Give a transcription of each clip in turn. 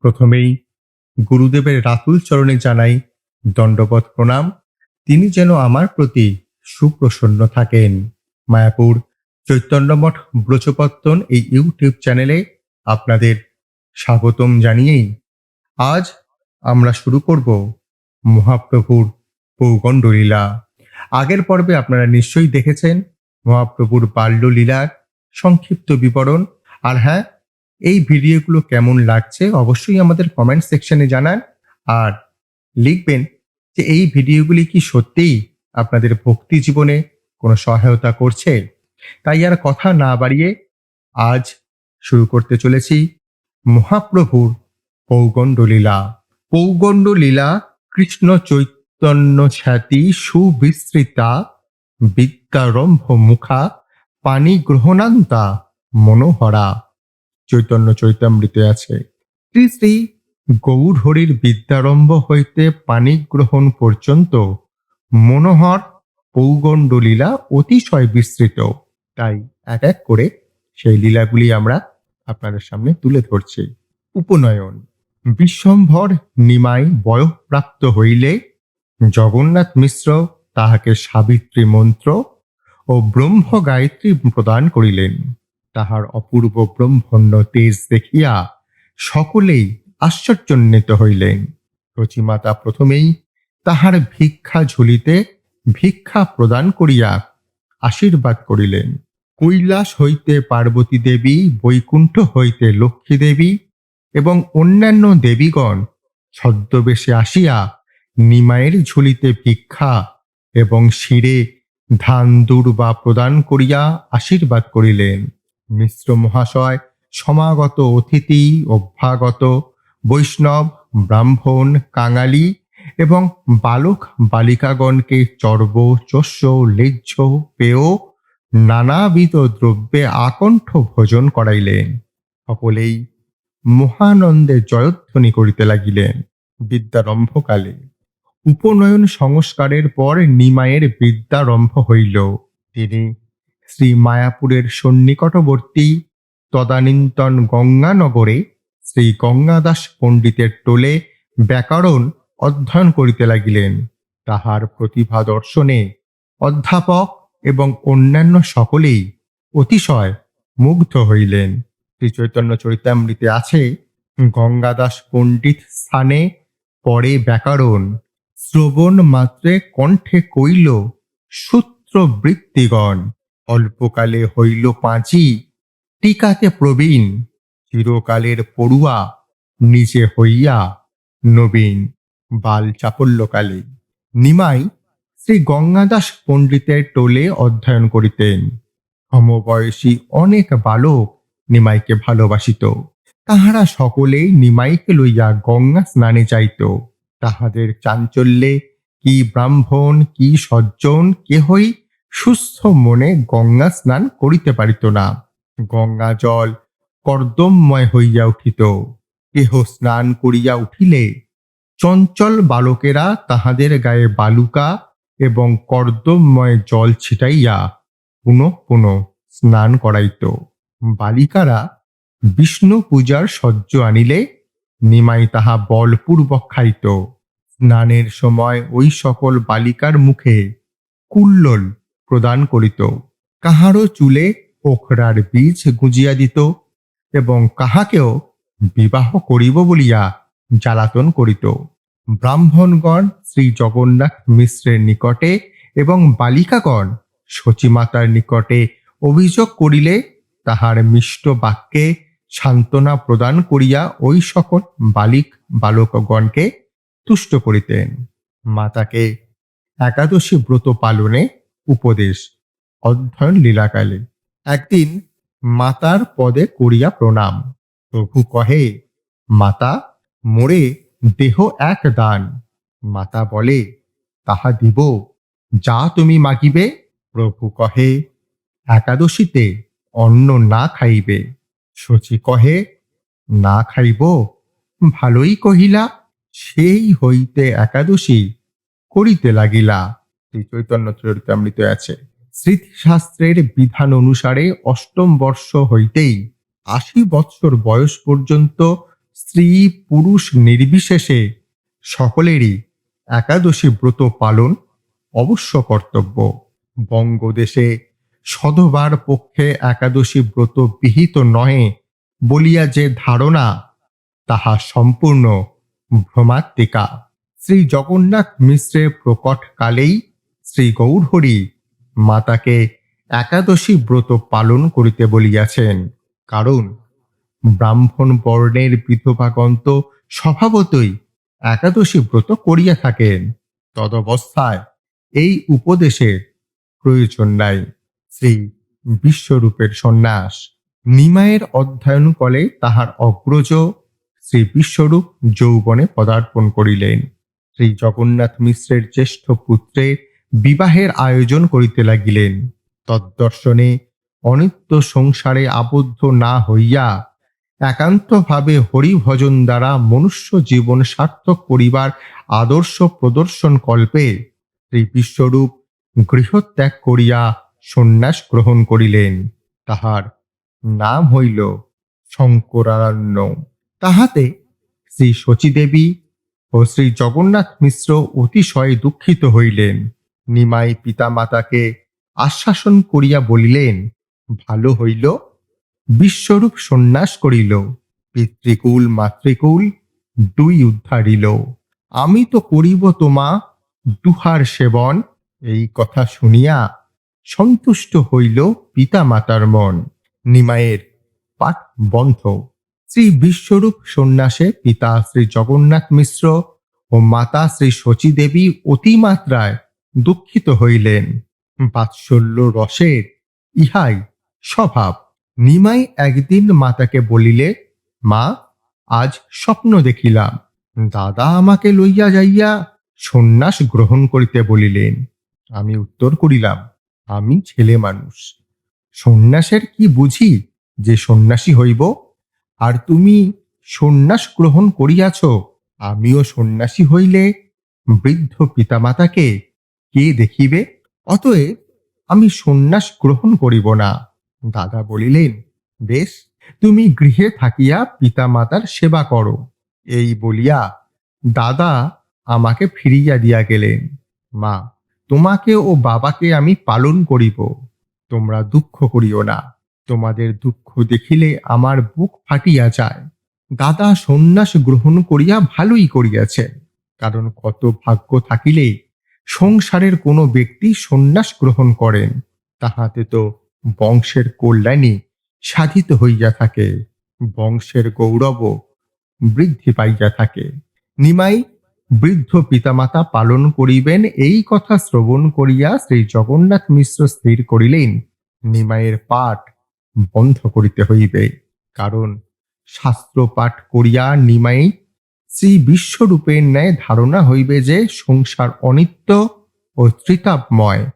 প্রথমেই গুরুদেবের রাতুল চরণে জানাই দণ্ডবত প্রণাম। তিনি যেন আমার প্রতি সুপ্রসন্ন থাকেন। মায়াপুর চৈতন্যমঠ ব্রজপত্তন এই ইউটিউব চ্যানেলে আপনাদের স্বাগতম জানিয়েই আজ আমরা শুরু করব মহাপ্রভুর পৌগণ্ডলীলা আগের পর্বে আপনারা নিশ্চয়ই দেখেছেন মহাপ্রভুর বাল্যলীলার সংক্ষিপ্ত বিবরণ। আর হ্যাঁ এই ভিডিওগুলো কেমন লাগছে অবশ্যই আমাদের কমেন্ট সেকশনে জানান। আর লিখবেন যে এই ভিডিওগুলি কি সত্যিই আপনাদের ভক্তি জীবনে কোনো সহায়তা করছে? তাই আর কথা না বাড়িয়ে আজ শুরু করতে চলেছি মহাপ্রভুর পৌগণ্ডলীলা। পৌগণ্ডলীলা কৃষ্ণ চৈতন্য খ্যাতি সুবিস্তৃতা বিদ্যারম্ভ মুখা পানি গ্রহণান্তা মনোহরা। চৈতন্য চৈতামৃতে আছে। শ্রী শ্রী গৌর হরির বিদ্যারম্ভ হইতে পানি গ্রহণ পর্যন্ত মনোহর পৌগণ্ড লীলা অতিশয় বিস্তৃত। তাই এক এক করে সেই লীলাগুলি আমরা আপনাদের সামনে তুলে ধরছি। উপনয়ন, বিশ্বম্ভর নিমাই বয়ঃপ্রাপ্ত হইলে জগন্নাথ মিশ্র তাহাকে সাবিত্রী মন্ত্র ও ব্রহ্ম গায়ত্রী প্রদান করিলেন। তাহার অপূর্ব ব্রহ্মণ্য তেজ দেখিয়া সকলেই আশ্চর্যান্বিত হইলেন। রচিমাতা প্রথমেই তাহার ভিক্ষা ঝুলিতে ভিক্ষা প্রদান করিয়া আশীর্বাদ করিলেন। কৈলাস হইতে পার্বতী দেবী, বৈকুণ্ঠ হইতে লক্ষ্মী দেবী এবং অন্যান্য দেবীগণ ছদ্মবেশে আসিয়া নিমায়ের ঝুলিতে ভিক্ষা এবং শিরে ধান দুর্বা প্রদান করিয়া আশীর্বাদ করিলেন। মিশ্র মহাশয়, সমাগত অতিথি, অভ্যাগত, বৈষ্ণব, ব্রাহ্মণ, কাঙালি এবং বালক বালিকাগণকে চর্ব, চস্য, লেজ্জ, পেয়, নানাবিধ দ্রব্যে আকণ্ঠ ভোজন করাইলেন। সকলেই মহানন্দে জয়ধ্বনি করিতে লাগিলেন বিদ্যারম্ভকালে। উপনয়ন সংস্কারের পর নিমায়ের বিদ্যারম্ভ হইল। তিনি শ্রী মায়াপুরের সন্নিকটবর্তী তদানীন্তন গঙ্গানগরে শ্রী গঙ্গাদাস পণ্ডিতের টোলে ব্যাকরণ অধ্যয়ন করিতে লাগিলেন। তাহার প্রতিভা দর্শনে অধ্যাপক এবং অন্যান্য সকলেই অতিশয় মুগ্ধ হইলেন। শ্রী চৈতন্য চরিতামৃতে আছে গঙ্গাদাস পণ্ডিত স্থানে পরে ব্যাকরণ, শ্রবণ মাত্রে কণ্ঠে কইল, সূত্রবৃত্তিগণ। অল্পকালে হইল পাঁচি। টিকাতে প্রবীণ, চিরকালের পড়ুয়া, নিজে হইয়া নবীন বাল চাপল্যকালে। নিমাই শ্রী গঙ্গাদাস পণ্ডিতের টোলে অধ্যয়ন করিতেন। সমবয়সী অনেক বালক নিমাইকে ভালোবাসিত। তাহারা সকলেই নিমাইকে লইয়া গঙ্গা স্নানে যাইত। তাহাদের চাঞ্চল্যে কি ব্রাহ্মণ, কি সজ্জন, কেহই সুস্থ মনে গঙ্গা স্নান করিতে পারিত না। গঙ্গা জল কর্দমময় হইয়া উঠিত। কেহ স্নান করিয়া উঠিলে চঞ্চল বালকেরা তাহাদের গায়ে বালুকা এবং কর্দমময় জল ছিটাইয়া পুনঃ পুনঃ স্নান করাইত। বালিকারা বিষ্ণু পূজার সহ্য আনিলে নিমাই তাহা বলপূর্বক খাইত। স্নানের সময় ওই সকল বালিকার মুখে কুল্লোল প্রদান করিত। কাহারও চুলে ওখরার বীজ গুজিয়া দিত এবং কাহাকেও বিবাহ করিব বলিয়া জ্বালাতন করিত। ব্রাহ্মণগণ শ্রী জগন্নাথ মিশ্রের নিকটে এবং বালিকাগণ সচিমাতার নিকটে অভিযোগ করিলে তাহার মিষ্ট বাক্যে সান্ত্বনা প্রদান করিয়া ওই সকল বালিক বালকগণকে তুষ্ট করিতেন। মাতাকে একাদশী ব্রত পালনে উপদেশ অধ্যয়ন লীলাকালে। একদিন মাতার পদে করিয়া প্রণাম। প্রভু কহে, মাতা, মোরে দেহ এক দান। মাতা বলে, তাহা দিব, যা তুমি মাগিবে? প্রভু কহে, একাদশীতে অন্ন না খাইবে। শচী কহে, না খাইব, ভালোই কহিলা, সেই হইতে একাদশী করিতে লাগিলা। শ্রী চৈতন্য চরিতামৃত আছে। স্মৃতিশাস্ত্রের বিধান অনুসারে অষ্টম বর্ষ হইতেই আশি বৎসর বয়স পর্যন্ত স্ত্রী পুরুষ নির্বিশেষে সকলেরই একাদশী ব্রত পালন অবশ্য কর্তব্য। বঙ্গদেশে সধবার পক্ষে একাদশী ব্রত বিহিত নহে বলিয়া যে ধারণা, তাহা সম্পূর্ণ ভ্রমাত্মিকা। শ্রী জগন্নাথ মিশ্রের প্রকট কালেই শ্রী গৌরহরি মাতাকে একাদশী ব্রত পালন করিতে বলিয়াছেন। কারণ ব্রাহ্মণ বর্ণের বিধবাগন্ত স্বভাবতই একাদশী ব্রত করিয়া থাকেন। তদবস্থায় এই উপদেশের প্রয়োজন নাই। শ্রী বিশ্বরূপের সন্ন্যাস নিমায়ের অধ্যয়ন কলে তাহার অগ্রজ শ্রী বিশ্বরূপ যৌবনে পদার্পণ করিলেন। শ্রী জগন্নাথ মিশ্রের জ্যেষ্ঠ পুত্রের বিবাহের আয়োজন করিতে লাগিলেন। তদ্দর্শনে অনিত্য সংসারে আবদ্ধ না হইয়া একান্তভাবে হরিভজন দ্বারা মনুষ্য জীবন সার্থক করিবার আদর্শ প্রদর্শন কল্পে শ্রী বিশ্বরূপ গৃহত্যাগ করিয়া সন্ন্যাস গ্রহণ করিলেন। তাহার নাম হইল শঙ্করারণ্য। তাহাতে শ্রী শচীদেবী ও শ্রী জগন্নাথ মিশ্র অতিশয় দুঃখিত হইলেন। নিমাই পিতামাতাকে আশ্বাসন করিয়া বলিলেন, ভালো হইল। বিশ্বরূপ সন্ন্যাস করিল। পিতৃকুল, মাতৃকুল দুই উদ্ধারিল। আমি তো করিব তোমা দুহার সেবন। এই কথা শুনিয়া সন্তুষ্ট হইল পিতা মাতার মন। নিমায়ের পাঠ বন্ধ। শ্রী বিশ্বরূপ সন্ন্যাসে পিতা শ্রী জগন্নাথ মিশ্র ও মাতা শ্রী শচীদেবী অতিমাত্রায় দুঃখিত হইলেন। বাৎসল্য রসের ইহাই স্বভাব। নিমাই একদিন মাতাকে বলিলে, মা, আজ স্বপ্ন দেখিলাম। দাদা আমাকে লইয়া যাইয়া সন্ন্যাস গ্রহণ করিতে বলিলেন। আমি উত্তর করিলাম, আমি ছেলে মানুষ। সন্ন্যাসের কি বুঝি যে সন্ন্যাসী হইব? আর তুমি সন্ন্যাস গ্রহণ করিয়াছ, আমিও সন্ন্যাসী হইলে বৃদ্ধ পিতামাতাকে কে দেখিবে? অতএব আমি সন্ন্যাস গ্রহণ করিব না। দাদা বলিলেন, বেশ, তুমি গৃহে থাকিয়া পিতামাতার সেবা করো। এই বলিয়া দাদা আমাকে ফিরিয়া দিয়া গেলেন, মা, তোমাকে ও বাবাকে আমি পালন করিব। তোমরা দুঃখ করিও না। তোমাদের দুঃখ দেখিলে আমার বুক ফাটিয়া যায়। দাদা সন্ন্যাস গ্রহণ করিয়া ভালোই করিয়াছেন। কারণ কত ভাগ্য থাকিলে সংসারের কোনো ব্যক্তি সন্ন্যাস গ্রহণ করেন, তাহাতে তো বংশের কল্যাণী সাধিত হইয়া থাকে, বংশের গৌরব বৃদ্ধি পাইয়া থাকে। নিমাই বৃদ্ধ পিতামাতা পালন করিবেন এই কথা শ্রবণ করিয়া শ্রী জগন্নাথ মিশ্র স্থির করিলেন, নিমাইয়ের পাঠ বন্ধ করিতে হইবে। কারণ শাস্ত্র পাঠ করিয়া নিমাই শ্রী বিশ্বরূপের ন্যায় ধারণা হইবে যে সংসার অনিত্য ও ত্রিতাপময়।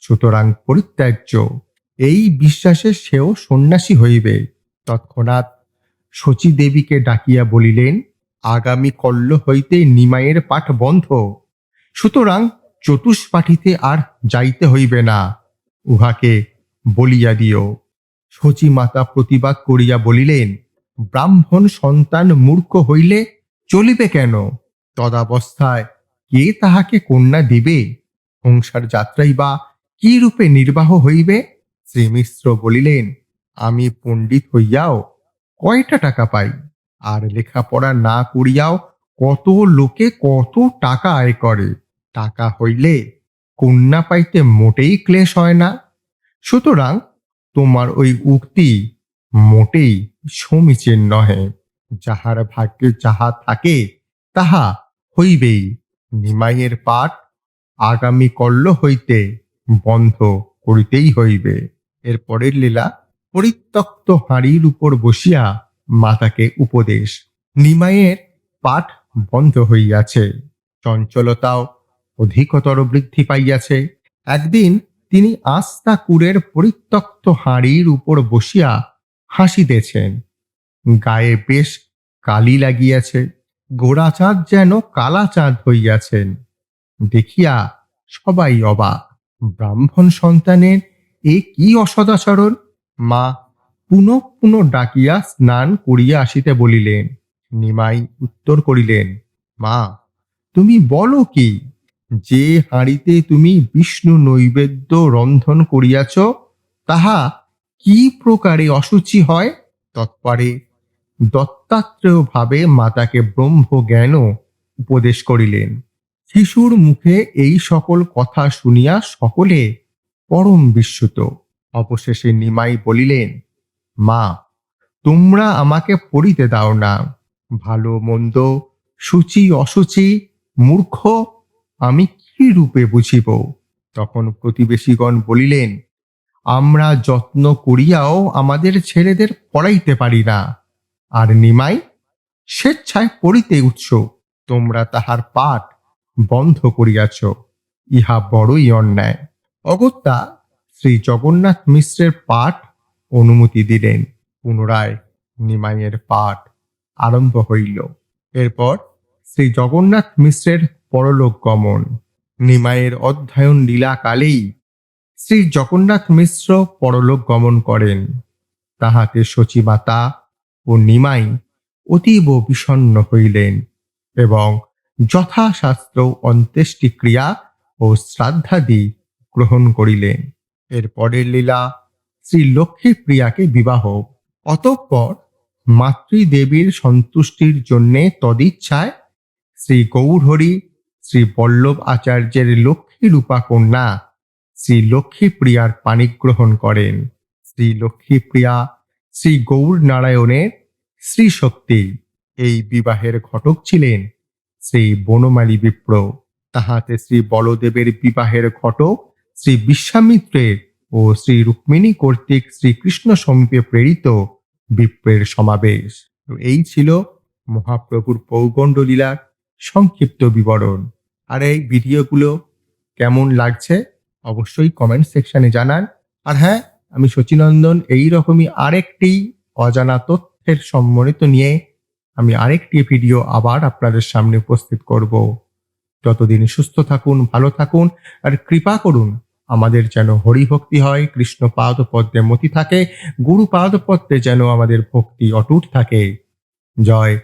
সুতরাং পরিত্যাজ্য। এই বিশ্বাসে সেও সন্ন্যাসী হইবে। তৎক্ষণাৎ শচী দেবীকে ডাকিয়া বলিলেন, আগামী কল্ল হইতে নিমাইয়ের পাঠ বন্ধ। সুতরাং চতুষ্পাঠিতে আর যাইতে হইবে না। উহাকে বলিয়া দিও। শচী মাতা প্রতিবাদ করিয়া বলিলেন, ব্রাহ্মণ সন্তান মূর্খ হইলে চলিবে কেন? তদাবস্থায় কে তাহাকে কন্যা দিবে? সংসার যাত্রাই বা কি রূপে নির্বাহ হইবে? শ্রীমিশ্র বলিলেন, আমি পণ্ডিত হইয়াও কয়টা টাকা পাই? আর লেখাপড়া না করিয়াও কত লোকে কত টাকা আয় করে? টাকা হইলে কন্যা পাইতে মোটেই ক্লেশ হয় না। সুতরাং তোমার ওই উক্তি মোটেই সমীচীন নহে। যাহার ভাগ্যে যাহা থাকে, তাহা হইবেই। নিমাইয়ের পাঠ আগামী কল্ল হইতে বন্ধ করিতেই হইবে। এর পরের লীলা, পরিত্যক্ত হাঁড়ির উপর বসিয়া মাতাকে উপদেশ। নিমাইয়ের পাঠ বন্ধ হইয়াছে। চঞ্চলতাও অধিকতর বৃদ্ধি পাইয়াছে। একদিন তিনি আস্তা কুরের পরিত্যক্ত হাঁড়ির উপর বসিয়া হাসিতেছেন। গায়ে বেশ কালি লাগিয়াছে, গোড়াচাঁদ যেন কালা চাঁদ হইয়াছেন। দেখিয়া সবাই অবাক, ব্রাহ্মণ সন্তানের এ কি অসদাচরণ? মা পুনঃ পুনঃ ডাকিয়া স্নান করিয়া আসিতে বলিলেন, নিমাই উত্তর করিলেন, মা, তুমি বলো কি, যে হাঁড়িতে তুমি বিষ্ণু নৈবেদ্য রন্ধন করিয়াছ, তাহা কি প্রকারে অসুচি হয়? তৎপরে দত্তাত্রেয় ভাবে মাতাকে ব্রহ্ম জ্ঞান উপদেশ করিলেন। শিশুর মুখে এই সকল কথা শুনিয়া সকলে পরম বিস্মিত। অবশেষে নিমাই বলিলেন, মা, তোমরা আমাকে পড়িতে দাও না। ভালো, মন্দ, সূচি, অসুচি, মূর্খ, আমি কি রূপে বুঝিব? তখন প্রতিবেশীগণ বলিলেন, আমরা যত্ন করিয়াও আমাদের ছেলেদের পড়াইতে পারি না। আর নিমাই স্বেচ্ছায় পড়িতে উৎসুক তোমরা তাহার পাঠ বন্ধ করিয়াছ, ইহা বড়ই অন্যায়। অগত্যা শ্রী জগন্নাথ মিশ্রের পাঠ অনুমতি দিলেন। পুনরায় নিমাইয়ের পাঠ আরম্ভ হইল। এরপর শ্রী জগন্নাথ মিশ্রের পরলোক গমন। নিমাইয়ের অধ্যয়ন লীলাকালেই শ্রী জগন্নাথ মিশ্র পরলোক গমন করেন। তাহাকে সচিমাতা ও নিমাই অতীব বিষণ্ণ হইলেন এবং যথাশাস্ত্র অন্ত্যেষ্টিক্রিয়া ও শ্রাদ্ধাদি গ্রহণ করিলেন। এর পরের লীলা শ্রী লক্ষ্মীপ্রিয়াকে বিবাহ। অতঃপর মাতৃদেবীর সন্তুষ্টির জন্যে তদিচ্ছায় শ্রী গৌরহরি শ্রী বল্লভ আচার্যের লক্ষ্মী রূপা কন্যা শ্রী লক্ষ্মীপ্রিয়ার পাণিগ্রহণ করেন। শ্রী লক্ষ্মীপ্রিয়া শ্রী গৌর নারায়ণের শ্রী শক্তি এই বিবাহের ঘটক ছিলেন শ্রী বনমালী বিপ্র। তাহাতে শ্রী বলদেবের বিবাহের ঘটক শ্রী বিশ্বামিত্রের ও শ্রী রুক্মিণী কর্তৃক শ্রীকৃষ্ণ সমীপে প্রেরিত বিপ্রের সমাবেশ। এই ছিল মহাপ্রভুর পৌগণ্ড লীলার সংক্ষিপ্ত বিবরণ। আর এই ভিডিওগুলো কেমন লাগছে অবশ্যই কমেন্ট সেকশনে জানান। আর হ্যাঁ আমি শচীনন্দন এই রকমই আরেকটি অজানা তথ্যের সম্মানিত নিয়ে আমি আরেকটি ভিডিও আবার আপনাদের সামনে উপস্থিত করব। ততদিন সুস্থ থাকুন, ভালো থাকুন, আর কৃপা করুন, আমাদের যেন হরিভক্তি হয়, কৃষ্ণ পাদ পদ্মে মতি থাকে, গুরু পাদ পদ্মে যেন আমাদের ভক্তি অটুট থাকে। জয়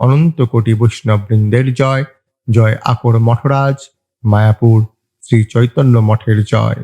অনন্ত কোটি বৈষ্ণব বৃন্দের জয় জয় আকর মঠরাজ, মায়াপুর শ্রী চৈতন্য মঠের জয়।